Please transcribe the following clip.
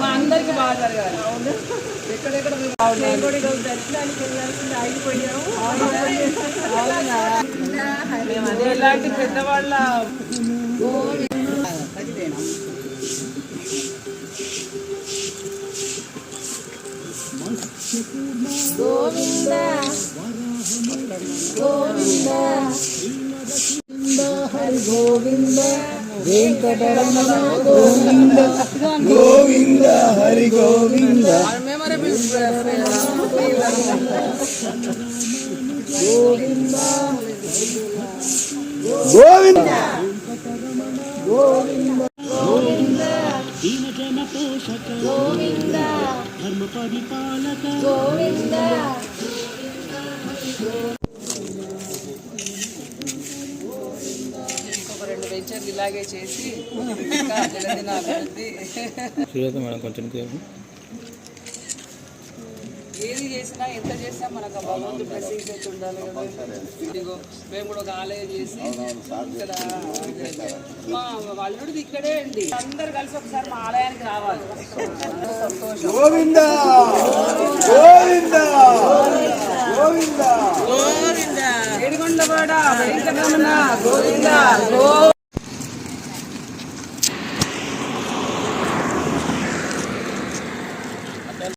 మా అందరికి బాగా జరగాలి ఎక్కడెక్కడ మేము కూడా ఈరోజు దర్శనానికి వెళ్ళాల్సింది ఆగిపోయాము మేము అదే ఇలాంటి పెద్దవాళ్ళ గోవింద గోవింద గోవింద హరి గోవింద మెమరబుల్ గోవింద. గోవింద గోవింద ధర్మ పరిపాలక గోవింద. వెంచర్లు ఇలాగే చేసి అభివృద్ధి కొంచెం ఏది చేసినా ఎంత చేసినా మనకు భగవంతుడు బ్లెస్సింగ్స్ అయితే ఉండాలి కదా. ఇదిగో మేము కూడా ఒక ఆలయం చేసి ఇక్కడ మా అల్లుడిది ఇక్కడే అండి. అందరు కలిసి ఒకసారి మా ఆలయానికి రావాలి. సంతోషం గోవింద! గోవింద! గోవింద! ఏడుగొండవాడ వెంకటరమణ గోవింద గో